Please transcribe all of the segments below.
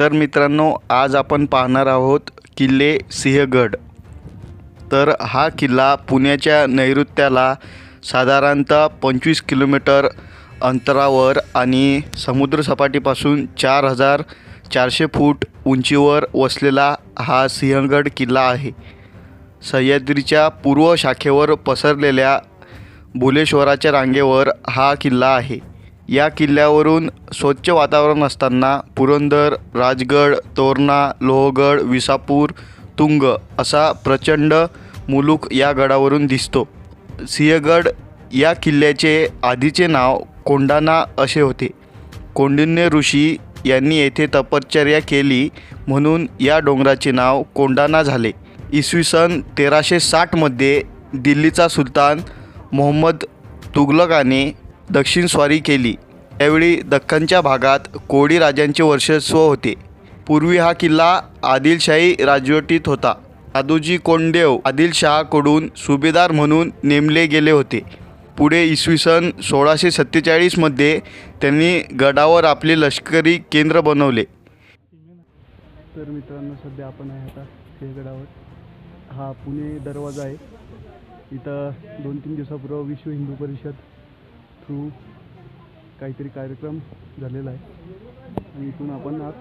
तर मित्रांनो आज आपण पाहणार आहोत किल्ले सिंहगड. तर हा किल्ला पुण्याच्या नैऋत्याला साधारणतः पंचवीस किलोमीटर अंतरावर आणि समुद्रसपाटीपासून चार हजार चारशे फूट उंचीवर वसलेला हा सिंहगड किल्ला आहे. सह्याद्रीच्या पूर्व शाखेवर पसरलेल्या भुलेश्वराच्या रांगेवर हा किल्ला आहे. या किल्ल्यावरून स्वच्छ वातावरण असताना पुरंदर राजगड तोरणा लोहगड विसापूर तुंग असा प्रचंड मुलूक या गडावरून दिसतो. सिंहगड या किल्ल्याचे आधीचे नाव कोंडाना असे होते. कोंडिन्य ऋषी यांनी येथे तपश्चर्या केली म्हणून या डोंगराचे नाव कोंडाणा झाले. इसवी सन तेराशे साठमध्ये दिल्लीचा सुलतान मोहम्मद तुघलकाने दक्षिण स्वारी केली. त्यावेळी दख्खनच्या भागात कोळी राजांचे वर्चस्व होते. पूर्वी हा किल्ला आदिलशाही राजवटीत होता. दादोजी कोंडदेव आदिलशहाकडून सुभेदार म्हणून नेमले गेले होते. पुढे इसवी सन सोळाशे सत्तेचाळीसमध्ये त्यांनी गडावर आपले लष्करी केंद्र बनवले. तर मित्रांनो सध्या आपण आहे आता सिंहगडावर हा पुणे दरवाजा आहे. इथं दोन तीन दिवसापूर्वी विश्व हिंदू परिषद थ्रू काहीतरी कार्यक्रम झालेला आहे. आणि इथून आपण आत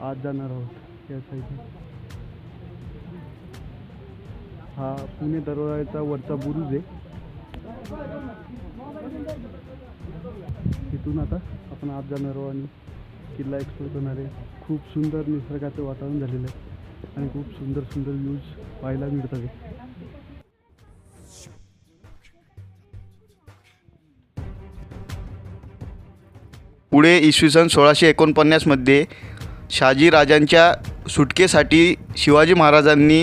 आत जाणार आहोत या साईडने हा पुणे दरवाजाचा वरचा बुरुज आहे. इथून आता आपण आत जाणार आहोत आणि किल्ला एक्सप्लोर करणार आहे. खूप सुंदर निसर्गाचं वातावरण झालेलं आहे. आणि खूप सुंदर सुंदर व्ह्यूज पाहायला मिळतात. पुढे इसवी सन सोळाशे एकोणपन्नासमध्ये शहाजीराजांच्या सुटकेसाठी शिवाजी महाराजांनी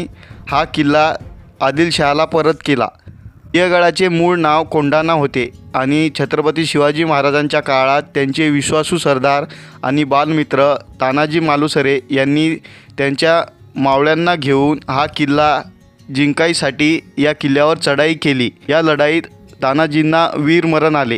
हा किल्ला आदिलशहाला परत केला. सिंहगडाचे मूळ नाव कोंढाणा होते आणि छत्रपती शिवाजी महाराजांच्या काळात त्यांचे विश्वासू सरदार आणि बालमित्र तानाजी मालुसरे यांनी त्यांच्या मावळ्यांना घेऊन हा किल्ला जिंकाईसाठी या किल्ल्यावर चढाई केली. या लढाईत तानाजींना वीरमरण आले.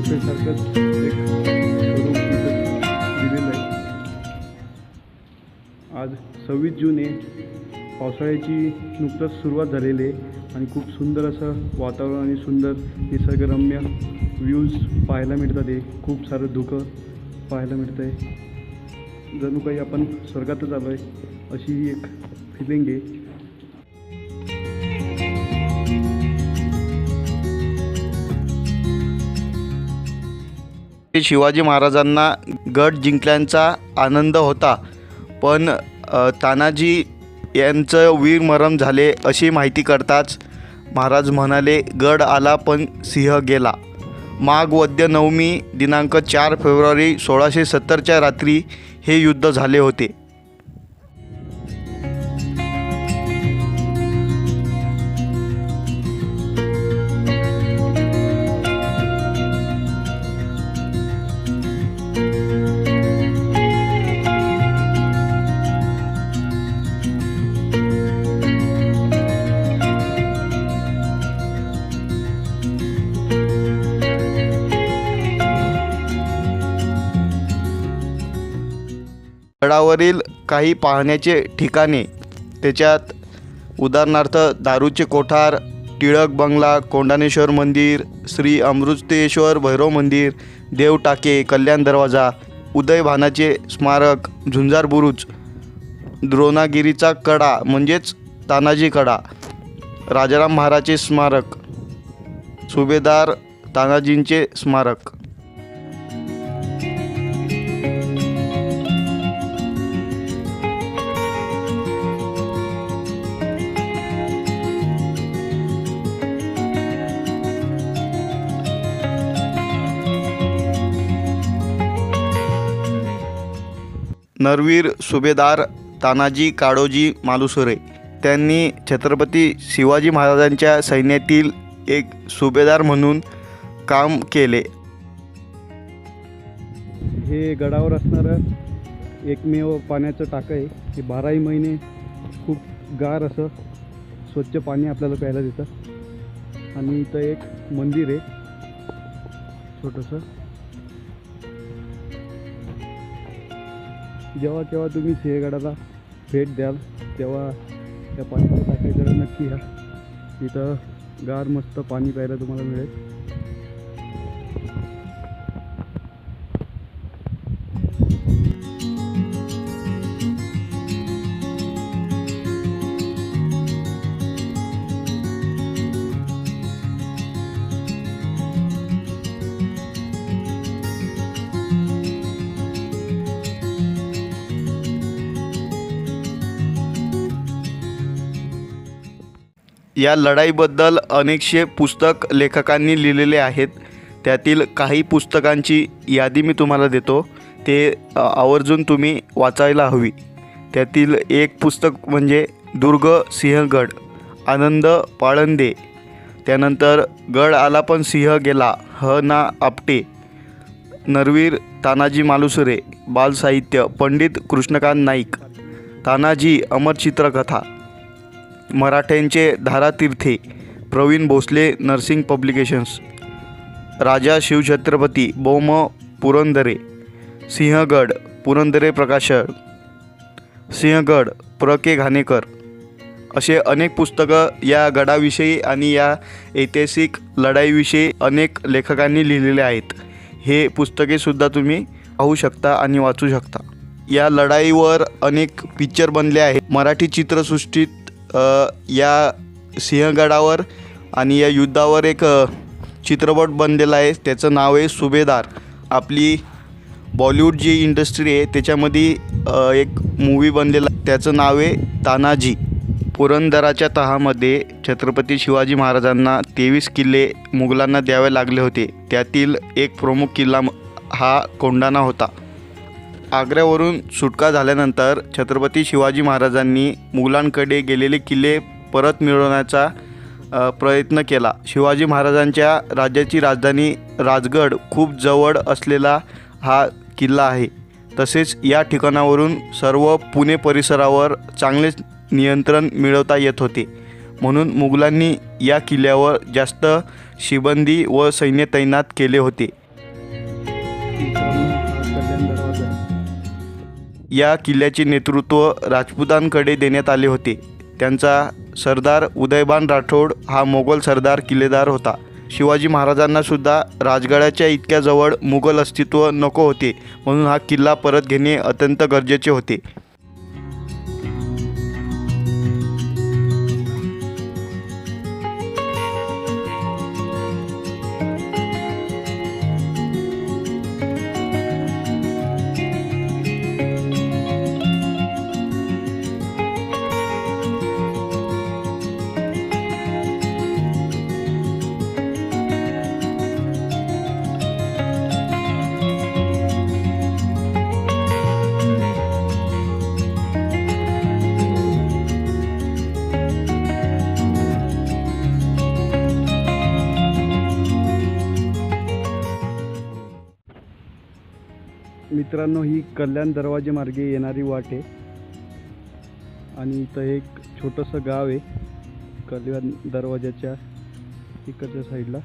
इथं एक स्वरूप दिलेलं आहे. आज सव्वीस जून आहे. पावसाळ्याची नुकतंच सुरुवात झालेली आहे आणि खूप सुंदर असं वातावरण आणि सुंदर निसर्गरम्य व्ह्यूज पाहायला मिळतात आहे खूप सारं धुकं पाहायला मिळतं आहे जणू काही आपण स्वर्गातच आलो आहे अशी ही एक फिलिंग आहे. शिवाजी महाराजांना गड जिंकल्याचा आनंद होता. पण तानाजी यांचं वीरमरण झाले अशी माहिती करताच महाराज म्हणाले गड आला पण सिंह गेला. माघ वद्य नवमी दिनांक चार फेब्रुवारी सोळाशे सत्तरच्या रात्री हे युद्ध झाले होते. गडावरील काही पाहण्याचे ठिकाणे. त्याच्यात उदाहरणार्थ दारूचे कोठार टिळक बंगला कोंडानेश्वर मंदिर श्री अमृतेश्वर भैरव मंदिर देव टाके कल्याण दरवाजा उदयभानाचे स्मारक झुंजार बुरुज द्रोणागिरीचा कडा म्हणजेच तानाजी कडा राजाराम महाराजचे स्मारक सुभेदार तानाजींचे स्मारक. नरवीर सुभेदार तानाजी काळोजी मालुसरे. त्यांनी छत्रपती शिवाजी महाराजांच्या सैन्यातील एक सुभेदार म्हणून काम केले. हे गडावर असणारं एकमेव पाण्याचं टाकं आहे हे बाराही महिने खूप गार असं स्वच्छ पाणी आपल्याला प्यायला देतं आणि इथं एक मंदिर आहे. छोटंसं. जेव्हा केव्हा तुम्ही सिंहगडाला भेट द्याल तेव्हा त्या पाण्याच्या टाकायकडे नक्की या. तिथं गार मस्त पाणी प्यायला तुम्हाला मिळेल. या लढाईबद्दल अनेकशे पुस्तक लेखकांनी लिहिलेले आहेत. त्यातील काही पुस्तकांची यादी मी तुम्हाला देतो. ते आवर्जून तुम्ही वाचायला हवी. त्यातील एक पुस्तक म्हणजे दुर्ग सिंहगड आनंद पाळंदे. त्यानंतर गड आला पण सिंह गेला ह ना आपटे. नरवीर तानाजी मालुसरे बालसाहित्य पंडित कृष्णकांत नाईक. तानाजी अमर चित्रकथा. मराठ्यांचे धारातीर्थे प्रवीण भोसले नर्सिंग पब्लिकेशन्स राजा शिवछत्रपती बोम पुरंदरे सिंहगड पुरंदरे प्रकाशन सिंहगड प्र के घाणेकर असे अनेक पुस्तकं या गडाविषयी आणि या ऐतिहासिक लढाईविषयी अनेक लेखकांनी लिहिलेले आहेत. हे पुस्तकेसुद्धा तुम्ही पाहू शकता आणि वाचू शकता. या लढाईवर अनेक पिक्चर बनले आहेत. मराठी चित्रसृष्टीत या सिंहगडावर आणि या युद्धावर एक चित्रपट बनलेला आहे. त्याचं नाव आहे सुभेदार. आपली बॉलिवूड जी इंडस्ट्री आहे त्याच्यामध्ये एक मूवी बनलेला त्याचं नाव आहे तानाजी. पुरंदराच्या तहामध्ये छत्रपती शिवाजी महाराजांना तेवीस किल्ले मुघलांना द्यावे लागले होते. त्यातील एक प्रमुख किल्ला हा कोंडाणा होता. आग्र्यावरून सुटका झाल्यानंतर छत्रपती शिवाजी महाराजांनी मुघलांकडे गेलेले किल्ले परत मिळवण्याचा प्रयत्न केला. शिवाजी महाराजांच्या राज्याची राजधानी राजगड खूप जवळ असलेला हा किल्ला आहे. तसेच या ठिकाणावरून सर्व पुणे परिसरावर चांगलेच नियंत्रण मिळवता येत होते. म्हणून मुघलांनी या किल्ल्यावर जास्त शिबंदी व सैन्य तैनात केले होते. या किल्ल्याचे नेतृत्व राजपुतांकडे देण्यात आले होते. त्यांचा सरदार उदयबान राठोड हा मोगल सरदार किल्लेदार होता. शिवाजी महाराजांनासुद्धा राजगडाच्या इतक्या जवळ मुघल अस्तित्व नको होते म्हणून हा किल्ला परत घेणे अत्यंत गरजेचे होते. मित्रांनो ही कल्याण दरवाजे मार्गे येणारी वाट आहे. आणि इथं एक छोटंसं गाव आहे कल्याण दरवाजाच्या इकडच्या साईडला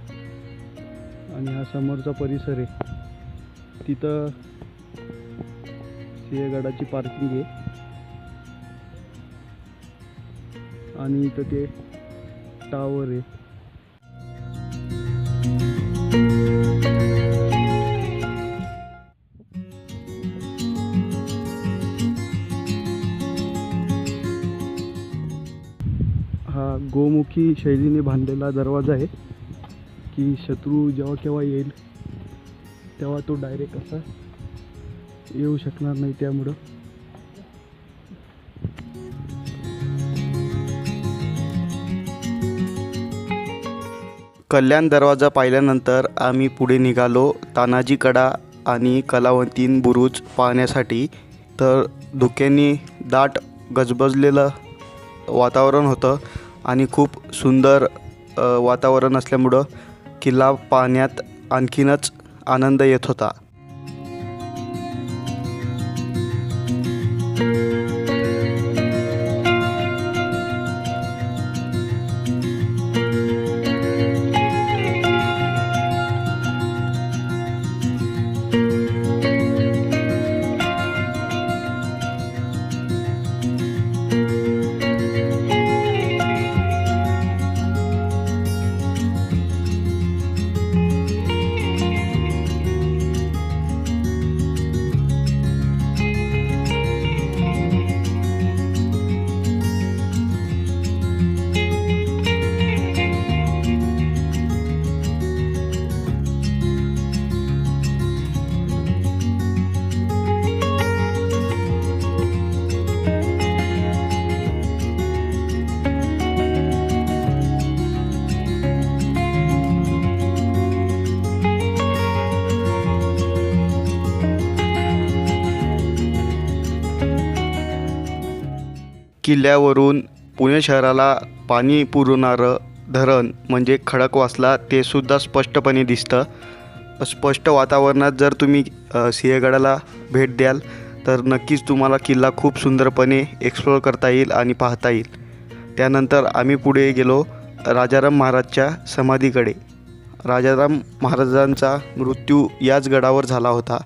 आणि हा समोरचा परिसर आहे. तिथं सिंहगडाची पार्किंग आहे. आणि इथं ते टावर आहे. गोमुखी शैलीने बांधलेला दरवाजा आहे की शत्रू जेव्हा केव्हा येईल तेव्हा तो डायरेक्ट असा येऊ शकणार नाही त्यामुळं. कल्याण दरवाजा पाहिल्यानंतर आम्ही पुढे निघालो. तानाजी कडा आणि कलावंतीन बुरुज पाहण्यासाठी. तर धुक्यांनी दाट गजबजलेलं वातावरण होतं. आणि खूप सुंदर वातावरण असल्यामुळं किल्ला पाहण्यात आणखीनच आनंद येत होता. किल्ल्यावरून पुणे शहराला पाणी पुरवणारं धरण म्हणजे खडकवासला ते सुद्धा स्पष्टपणे दिसतं. स्पष्ट वातावरणात जर तुम्ही सिंहगडाला भेट द्याल तर नक्कीच तुम्हाला किल्ला खूप सुंदरपणे एक्सप्लोअर करता येईल आणि पाहता येईल. त्यानंतर आम्ही पुढे गेलो राजाराम महाराजच्या समाधीकडे. राजाराम महाराजांचा मृत्यू याच गडावर झाला होता.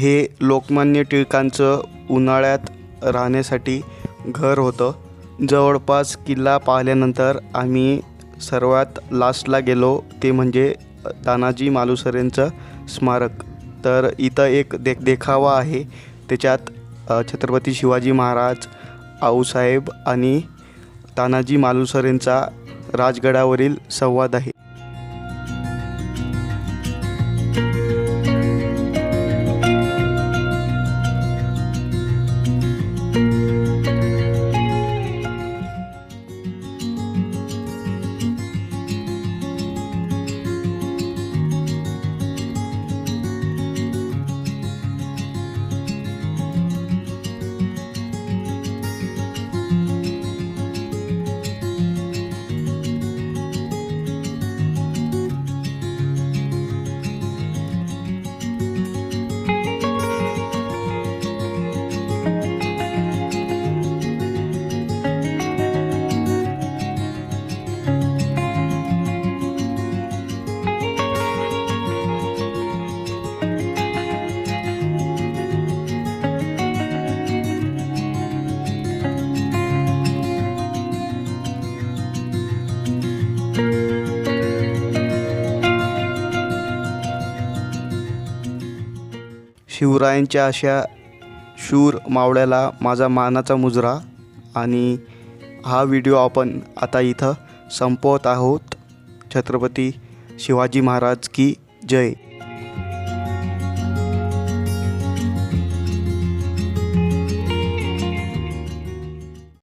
हे लोकमान्य टिळकांचं उन्हाळ्यात राहण्यासाठी घर होतं. जवळपास किल्ला पाहिल्यानंतर आम्ही सर्वात लास्टला गेलो ते म्हणजे तानाजी मालुसरेंचं स्मारक. तर इथं एक दे देखावा आहे. त्याच्यात छत्रपती शिवाजी महाराज आऊसाहेब आणि तानाजी मालुसरेंचा राजगडावरील संवाद आहे. शिवरायांच्या अशा शूर मावळ्याला माझा मानाचा मुजरा. आणि हा व्हिडिओ आपण आता इथं संपवत आहोत. छत्रपती शिवाजी महाराज की जय.